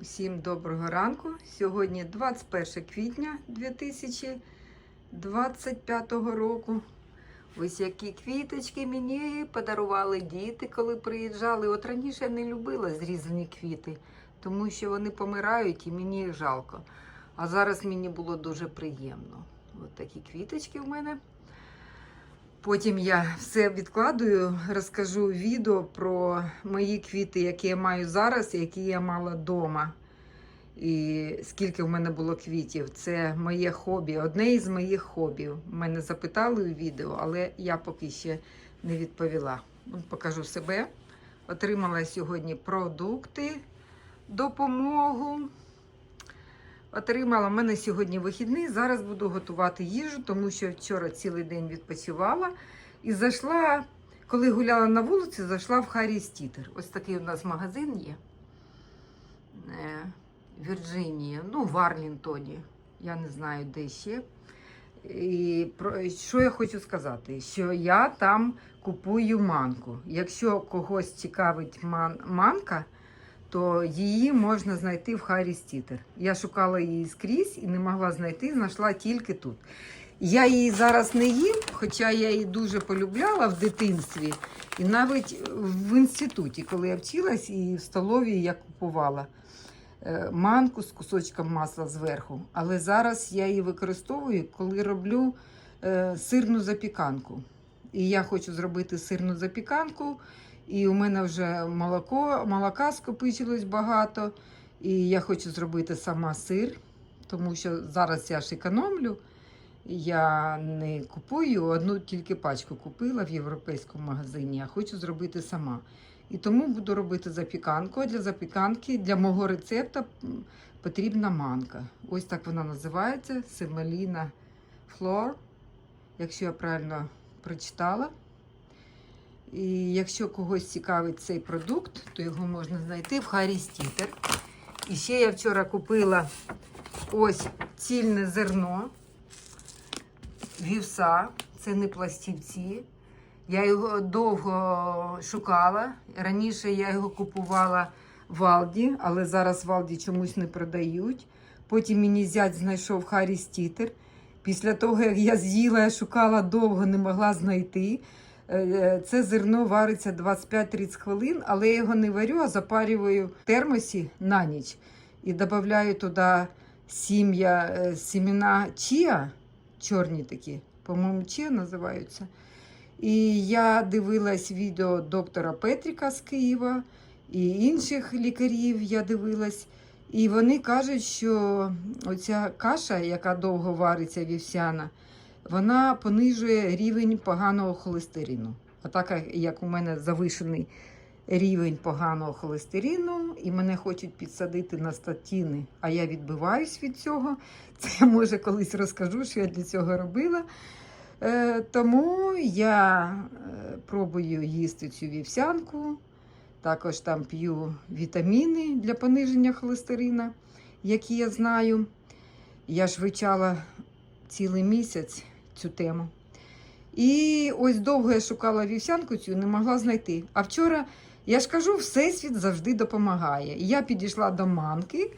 Всім доброго ранку. Сьогодні 21 квітня 2025 року. Ось які квіточки мені подарували діти, коли приїжджали. От раніше я не любила зрізані квіти, тому що вони помирають і мені їх жалко. А зараз мені було дуже приємно. От такі квіточки в мене. Потім я все відкладую, розкажу відео про мої квіти, які я маю зараз, які я мала вдома. І скільки в мене було квітів. Це моє хобі, одне із моїх хобі. Мене запитали у відео, але я поки ще не відповіла. Покажу себе. Отримала сьогодні продукти, допомогу. Отримала в мене сьогодні вихідний. Зараз буду готувати їжу, тому що вчора цілий день відпочивала. І зайшла, коли гуляла на вулиці, зайшла в Харрі Стітер. Ось такий у нас магазин є. Е, Вірджинія, ну, в Арлінтоні. Я не знаю, де ще. І про що я хочу сказати? Що я там купую манку. Якщо когось цікавить ман, манка, то її можна знайти в Харрі Стітер. Я шукала її скрізь і не могла знайти, знайшла тільки тут. Я її зараз не їм, хоча я її дуже полюбляла в дитинстві. І навіть в інституті, коли я вчилась, і в столові я купувала е, манку з кусочком масла зверху. Але зараз я її використовую, коли роблю е, сирну запіканку. І я хочу зробити сирну запіканку. І у мене вже молоко, молока скопичилось багато. І я хочу зробити сама сир, тому що зараз я ж економлю. Я не купую, одну тільки пачку купила в європейському магазині, а хочу зробити сама. І тому буду робити запіканку. А для запіканки, для мого рецепта м, потрібна манка. Ось так вона називається Семеліна Флор, якщо я правильно прочитала. І якщо когось цікавить цей продукт, то його можна знайти в Харі Стітер. І ще я вчора купила ось цільне зерно вівса, це не пластівці. Я його довго шукала. Раніше я його купувала в Алді, але зараз в Алді чомусь не продають. Потім мені зять знайшов Харрі Стітер. Після того, як я з'їла, я шукала довго, не могла знайти. Е, Це зерно вариться 25-30 хвилин, але я його не варю, а запарюю в термосі на ніч. І додаю туди сім'я, е, сімена чія, чорні такі, по-моєму, чия називаються. І я дивилась відео доктора Петріка з Києва і інших лікарів я дивилась. І вони кажуть, що оця каша, яка довго вариться вівсяна, вона понижує рівень поганого холестерину. А так як у мене завишений рівень поганого холестерину, і мене хочуть підсадити на статіни, а я відбиваюсь від цього. Це я може колись розкажу, що я для цього робила. Е, тому я е, пробую їсти цю вівсянку. Також там п'ю вітаміни для пониження холестерина, які я знаю. Я ж вивчала цілий місяць цю тему. І ось довго я шукала вівсянку цю, не могла знайти. А вчора, я ж кажу, Всесвіт завжди допомагає. Я підійшла до манки,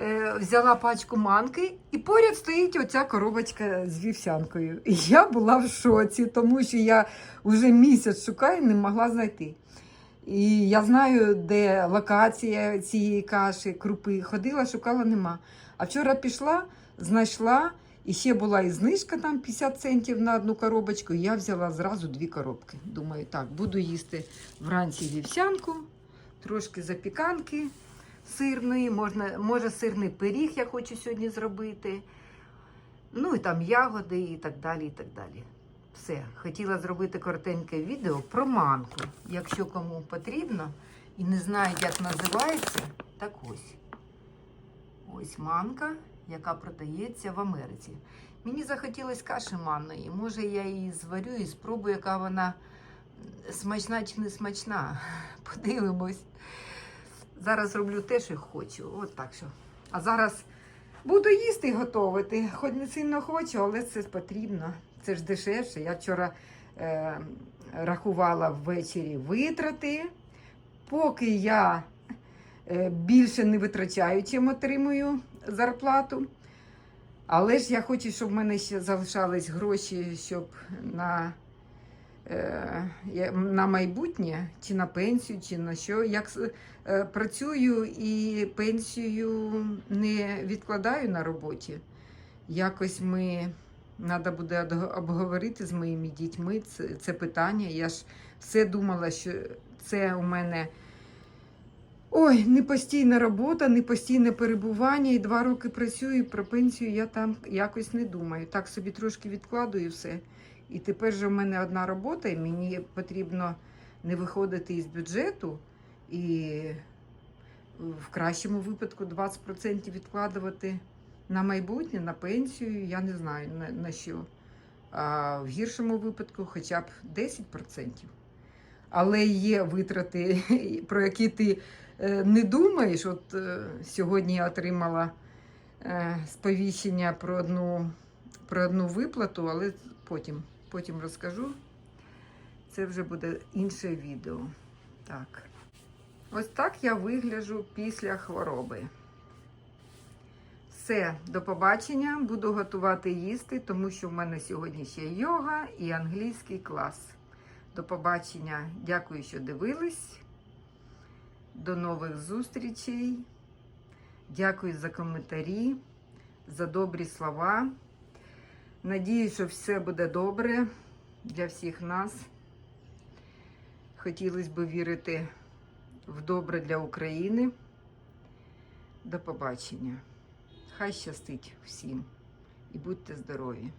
е, взяла пачку манки, і поряд стоїть оця коробочка з вівсянкою. І я була в шоці, тому що я вже місяць шукаю, не могла знайти. І я знаю, де локація цієї каші, крупи. Ходила, шукала, нема. А вчора пішла, знайшла, і ще була і знижка там 50 центів на одну коробочку. Я взяла зразу дві коробки. Думаю, так, буду їсти вранці вівсянку, трошки запіканки сирної, можна, може сирний пиріг я хочу сьогодні зробити. Ну і там ягоди і так далі. і так далі. Все, хотіла зробити коротеньке відео про манку. Якщо кому потрібно і не знають, як називається, так ось. Ось манка, яка продається в Америці. Мені захотілося каші манної. Може, я її зварю і спробую, яка вона смачна чи не смачна. Подивимось. Зараз роблю те, що хочу. От так що. А зараз буду їсти і готувати. Хоч не сильно хочу, але це потрібно. Це ж дешевше. Я вчора е, рахувала ввечері витрати. Поки я більше не витрачаю, чим отримую зарплату. Але ж я хочу, щоб в мене ще залишались гроші, щоб на, е, на майбутнє, чи на пенсію, чи на що. Як е, працюю і пенсію не відкладаю на роботі. Якось ми треба буде обговорити з моїми дітьми це, це питання. Я ж все думала, що це у мене. Ой, не постійна робота, не постійне перебування. І два роки працюю, про пенсію я там якось не думаю. Так собі трошки відкладую все. І тепер же в мене одна робота, і мені потрібно не виходити із бюджету і в кращому випадку 20% відкладувати на майбутнє, на пенсію, я не знаю на, на що. А в гіршому випадку хоча б 10%. Але є витрати, про які ти не думаєш. От е, сьогодні я отримала е, сповіщення про одну, про одну виплату, але потім, потім розкажу. Це вже буде інше відео. Так. Ось так я вигляджу після хвороби. Все, до побачення. Буду готувати їсти, тому що в мене сьогодні ще йога і англійський клас. До побачення. Дякую, що дивились. До нових зустрічей. Дякую за коментарі, за добрі слова. Надію, що все буде добре для всіх нас. Хотілося б вірити в добре для України. До побачення. Хай щастить всім і будьте здорові!